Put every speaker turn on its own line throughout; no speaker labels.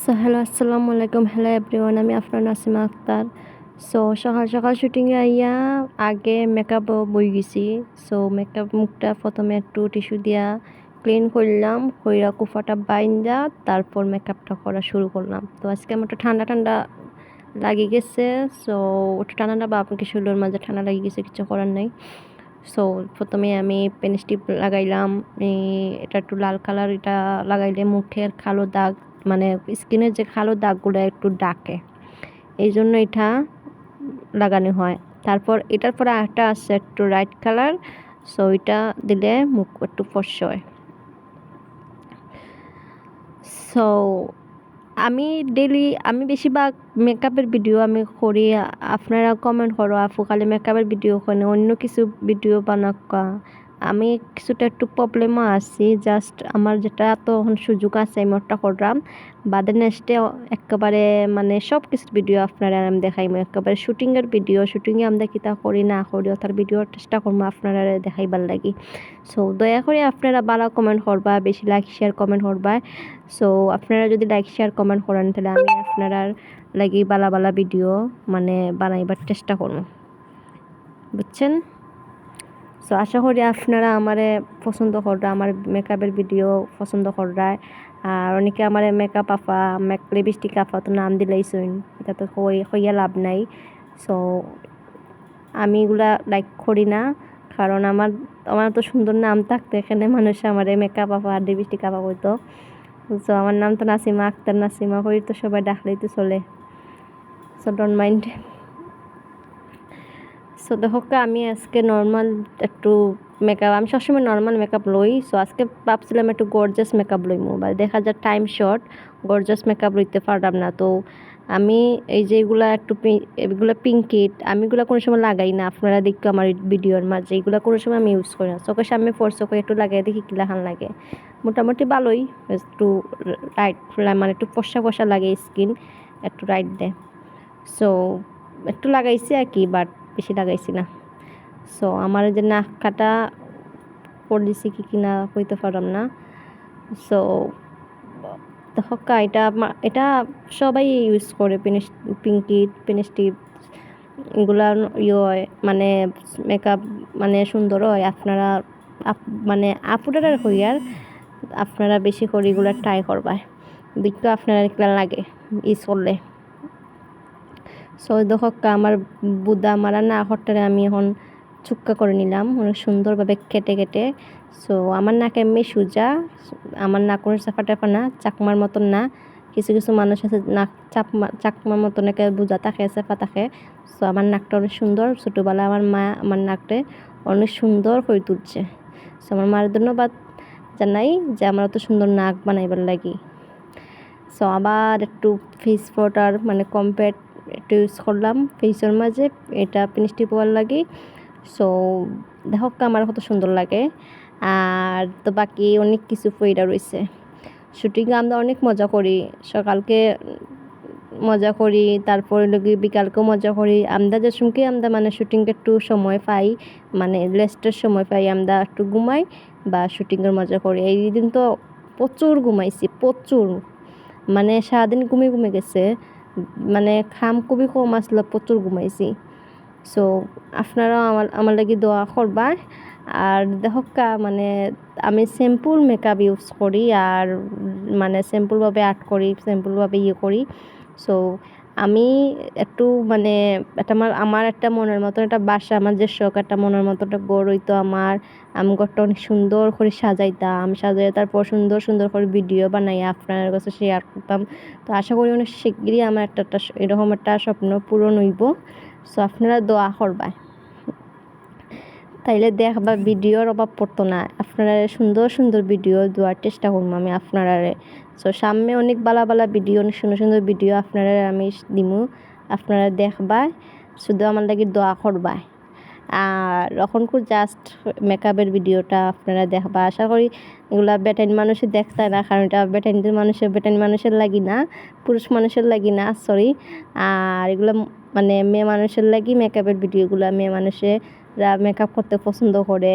So hello আসসালামু আলাইকুম। Hello everyone আমি আপনার নাসিমা আক্তার। সো সকাল সকাল শুটিংয়ে আইয়া আগে মেকআপ বই গেছি। সো মেকআপ মুখটা প্রথমে একটু টিস্যু দিয়া ক্লিন করলাম, কইরা কুফাটা বাইন্দা, তারপর মেকআপটা করা শুরু করলাম। তো, আজকে আমার একটু ঠান্ডা ঠান্ডা লাগি গেছে। সো একটু ঠান্ডা বা আপনাকে শরীরের মাঝে ঠান্ডা লাগি গেছে, কিছু করার নাই। সো প্রথমে আমি পেন স্টিপ লাগাইলাম। এটা একটু লাল কালার এটা লাগাইলে মুখের কালো দাগ মানে স্কিনের যে কালো দাগগুলো একটু ডাকে। এই জন্য এটা লাগানো হয়। তারপর এটার পরে একটা আছে একটু রাইট কালার সো এটা দিলে মুখ একটু ফর্সা হয়। সো আমি ডেলি আমি বেশিরভাগ মেকআপের ভিডিও আমি করি। আপনারা কমেন্ট করো, আপু খালি মেকআপের ভিডিও করে অন্য কিছু ভিডিও বানাকা আমি কিছুটা একটু প্রবলেমও আছি জাস্ট আমার যেটা তখন সুযোগ আছে আমি ওটা করলাম। বাদে নেক্সটে একেবারে মানে সব কিছুর ভিডিও আপনারা আমি দেখাইমো, একেবারে শুটিংয়ের ভিডিও শুটিংয়ে আমরা কিতা করি না করি তার ভিডিও চেষ্টা করব আপনারা দেখাইবার লাগি। সো দয়া করে আপনারা ভালো কমেন্ট করবা, বেশি লাইক শেয়ার কমেন্ট করবা। সো আপনারা যদি লাইক শেয়ার কমেন্ট করেন, তাহলে আমি আপনারা লাগি বালা বালা ভিডিও মানে বানাইবার চেষ্টা করব বুঝছেন? সো আশা করি আপনারা আমারে পছন্দ কররা, আমার মেকআপের ভিডিও পছন্দ কররা। আর অনেকে আমার মেকআপ আফা মেক লিপস্টিক আফা তো নাম দিলেইছইন এটা তো কইয়া লাভ নাই। সো আমি এগুলা লাইক করি না, কারণ আমার আমার তো সুন্দর নাম থাকতো, এখানে মানুষ আমার মেকআপ আফা আর লিপস্টিক আফা কইতো। সো আমার নাম তো নাসিমা আক্তার, নাসিমা করি তো সবাই ডাকলেই তো চলে। সো ডোন্ট মাইন্ড সো দেখো আমি আজকে নর্মাল একটু মেকআপ আমি সবসময় নর্মাল মেকআপ লই। সো আজকে ভাবছিলাম একটু গর্জাস মেকআপ লইমু বা দেখা যায় টাইম শর্ট গর্জাস মেকআপ লইতে পারলাম না। তো আমি এই যে এগুলা একটু এগুলো পিঙ্কিট আমি এগুলো কোনো সময় লাগাই না। আপনারা দেখো আমার ভিডিওর মাঝে, এগুলো কোনো সময় আমি ইউজ করি না। চোখের সামনে ফোর চোখে একটু লাগাই, দেখি কিলাহান লাগে। মোটামুটি ভালোই, একটু রাইট মানে একটু পশা পশা লাগে স্কিন একটু রাইট দেয় সো একটু লাগাইছি আর কি বাট বেশি লাগাইছি না। সো আমার যে নাক কাটা দিছি কি কিনা কইতে পারলাম না। সো হক্কা এটা এটা সবাই ইউজ করে পিঙ্কি পেনিস্টিপ এগুলা ইয়ে হয় মানে মেকআপ মানে সুন্দর হয়। আপনারা মানে আপুরার হইয়ার আপনারা বেশি করে এগুলো ট্রাই করবা দেখতে আপনারা লাগে ইউজ করলে? সো দেখো আমার বুদা মারা না হরটারে আমি এখন চুক্কা করে নিলাম। অনেক সুন্দরভাবে কেটে কেটে। সো আমার নাক এমনি সোজা। আমার নাক কোনো চাপা টাপা না চাকমার মতন না। কিছু কিছু মানুষ আছে, নাক চাপমা চাকমার মতন একে বোঝা থাকে, চাপা থাকে। সো আমার নাকটা অনেক সুন্দর ছোটোবেলা আমার মা আমার নাকটে অনেক সুন্দর করে তুলছে। সো আমার মার ধন্যবাদ জানাই যে আমার অত সুন্দর নাক বানাইবার লাগি সো আবার একটু ফেস ফোটার মানে কম্পেট একটু ইউজ করলাম ফেসের মাঝে, এটা পিনিশটি পোয়ার লাগে। সো দেখো আমার কত সুন্দর লাগে। আর তো বাকি অনেক কিছু ফইরা রয়েছে শুটিংয়ে আমরা অনেক মজা করি। সকালকে মজা করি, তারপরে লোকে বিকালকেও মজা করি। আমরা যে সমকে আমরা মানে শুটিংকে একটু সময় পাই মানে রেস্টের সময় পাই, আমরা একটু ঘুমাই বা শুটিংয়ের মজা করি। এই দিন তো প্রচুর ঘুমাইছি, প্রচুর। মানে সারাদিন ঘুমিয়ে ঘুমে গেছে। মানে খাম খুবই কম আসল প্রচুর ঘুমাইছি। সো আপনারাও আমার আমার লাগি দোয়া করবা। আর দেখা মানে আমি শ্যাম্পুর মেকআপ ইউজ করি, আর মানে সিম্পলভাবে আর্ট করি সিম্পলভাবে ইয়ে করি। সো আমি একটু মানে একটা আমার আমার একটা মনের মতন একটা বাসা, আমার যে শখ একটা মনের মতো একটা গড় হইতো আমার। আমি ঘরটা অনেক সুন্দর করে সাজাইতাম সাজাই তারপর সুন্দর সুন্দর করে ভিডিও বানাই আপনার কাছে শেয়ার করতাম। তো আশা করি অনেক শিগগিরই আমার একটা একটা এরকম একটা স্বপ্ন পূরণ হইব। সো আপনারা দোয়া করবা তাইলে দেখবা ভিডিওর অভাব পড়তো না। আপনারা সুন্দর সুন্দর ভিডিও দেওয়ার চেষ্টা করব আমি আপনারা সো সামনে অনেক বালা বালা ভিডিও অনেক সুন্দর সুন্দর ভিডিও আপনারা আমি দিমু। আপনারা দেখবা শুধু আমার লাগে দোয়া করবা। আর এখন খুব জাস্ট মেকআপের ভিডিওটা আপনারা দেখবা আশা করি এগুলা বেটাইন মানুষের দেখতে না, কারণ এটা বেটাইনদের মানুষের বেটাইন মানুষের লাগি না, পুরুষ মানুষের লাগি না সরি আর এগুলো মানে মেয়ে মানুষের লাগি মেকআপের ভিডিওগুলো মেয়ে মানুষেরা মেকআপ করতে পছন্দ করে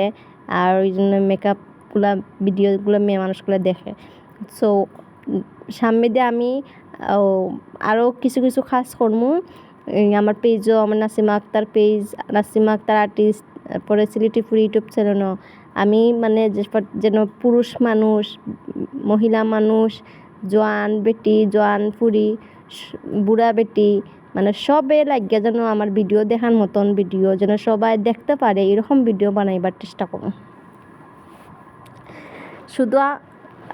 আর ওই জন্য মেকআপগুলা ভিডিওগুলো মেয়ে মানুষগুলো দেখে। সো সামনে দিয়ে আমি আরও কিছু কিছু কাজ করমু। এই আমার পেজও আমার নাসিমা আক্তার পেজ নাসিমা আক্তার আর্টিস্ট তারপরে সিলিটিপুর ইউটিউব চ্যানেলও আমি মানে যেন পুরুষ মানুষ, মহিলা মানুষ, জোয়ান বেটি, জোয়ান পুরি বুড়া বেটি মানে সবে লাগিয়া যেন আমার ভিডিও দেখার মতন ভিডিও, যেন সবাই দেখতে পারে, এরকম ভিডিও বানাইবার চেষ্টা করুন শুধু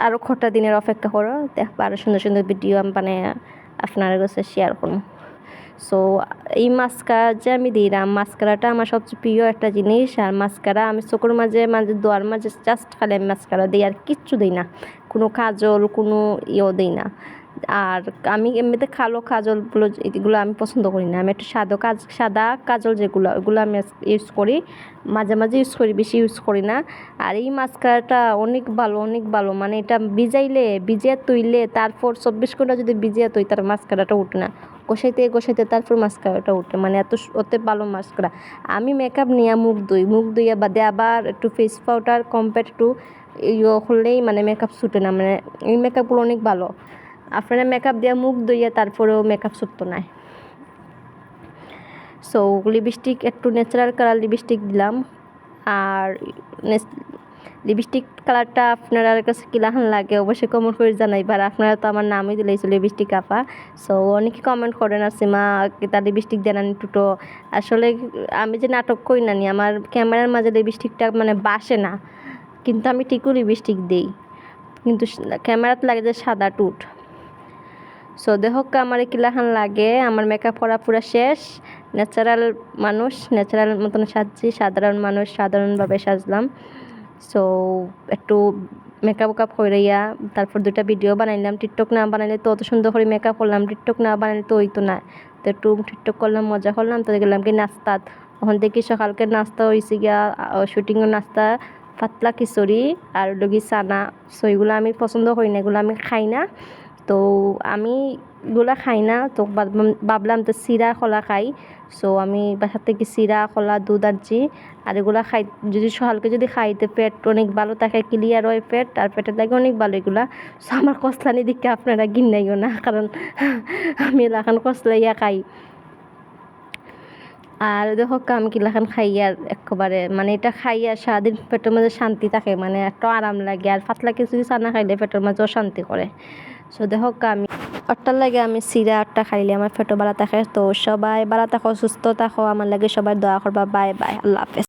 আরও কটা দিনের অপেক্ষা করো, দেখবা আরও সুন্দর সুন্দর ভিডিও আমি বানাই আপনার কাছে শেয়ার করুন সো এই মাস্কারা যে আমি দিলাম, মাস্কারাটা আমার সবচেয়ে প্রিয় একটা জিনিস, আর মাস্কারা আমি চোখের মাঝে মাঝে দোয়ার মাঝে জাস্ট খালি আমি মাস্কারা দিই, আর কিচ্ছু দিই না। কোনো কাজল, কোনো ইয়েও দিই না। আর আমি এমনিতে কালো কাজলগুলো এগুলো আমি পছন্দ করি না। আমি একটু সাদা কাজ, সাদা কাজল যেগুলো, ওগুলো আমি ইউজ করি। মাঝে মাঝে ইউজ করি, বেশি ইউজ করি না। আর এই মাস্কারাটা অনেক ভালো অনেক ভালো। মানে এটা ভিজাইলে, ভিজিয়ে তুইলে তারপর চব্বিশ ঘণ্টা যদি ভিজিয়ে তুই, তার মাস্কারাটা উঠে না। গোসাইতে গোসাইতে তারপর মাস্কারাটা উঠে। মানে এত ওতে ভালো মাস্কারা। আমি মেকআপ নিয়ে মুখ ধুই, মুখ ধুইয়া বাদে আবার একটু ফেস পাউডার কম্পেয়ার টু ইয়ে করলেই মানে মেকআপ ছুটে না। মানে এই মেকআপগুলো অনেক ভালো। আপনারা মেকআপ দিয়ে মুখ ধুইয়া তারপরেও মেকআপ ছুটতো নাই। সো লিপস্টিক একটু ন্যাচারাল কালার লিপস্টিক দিলাম। আর লিপস্টিক কালারটা আপনার কাছে কিলাহান লাগে অবশ্যই কমেন্ট করে জানাইবার আপনারা তো আমার নামই দিলেছিল লিপস্টিক আপা। সো অনেকে কমেন্ট করেন আর সীমা তার লিপস্টিক দেন টুটো। আসলে আমি যে নাটক করি না নি, আমার ক্যামেরার মাঝে লিপস্টিকটা মানে বাসে না। কিন্তু আমি ঠিকও লিপস্টিক দিই। কিন্তু ক্যামেরাতে লাগে যে সাদা টুট। সো দেখক আমার কিলাখান লাগে, আমার মেকআপ করা পুরো শেষ। ন্যাচারাল মানুষ ন্যাচারাল মতন সাজছি, সাধারণ মানুষ, সাধারণভাবে সাজলাম। সো একটু মেকআপ উকাপ কইরাইয়া, তারপর দুটা ভিডিও বানাইলাম। টিকটক না বানাইলে তো অত সুন্দর করে মেকআপ করলাম টিকটক না বানাইলে তো ওই তো না। তো একটু টিকটক করলাম, মজা করলাম, তো গেলাম কি নাস্তাত ওখান থেকে সকালকে নাস্তা হয়েছে গিয়া শুটিংয়ের নাস্তা, পাতলা খিচুড়ি আর লগি চানা। সো এগুলো আমি পছন্দ করি না, এগুলো আমি খাই না। তো আমি এগুলা খাই না, তো ভাবলাম- তো চিরা খোলা খাই। সো আমি বাসার থেকে চিরা খোলা দুধ আনছি আর এগুলা খাই। যদি সকালকে যদি খাইতে পেট অনেক ভালো থাকে ক্লিয়ার হয় পেট আর পেটের লাগে অনেক ভালো এগুলা। সো আমার কসলানি দিকে আপনারা গিন্নাইও না, কারণ আমি এলাকান কসলাইয়া খাই। আর দেখো আমি কিলাখান খাইয়া একেবারে মানে এটা খাইয়া সারাদিন পেটের মাঝে শান্তি থাকে মানে একটা আরাম লাগে। আর পাতলা কিছু চানা খাইলে পেটের মাঝেও শান্তি করে। সো দেখো আমি আটটার লাগে আমি চিরা আটটা খাইলে আমার ফেটো বালা থাকে। তো, সবাই বালা থাকো, সুস্থ থাকো আমার লাগে সবাই দোয়া করবা বাই বাই, আল্লাহ হাফেজ।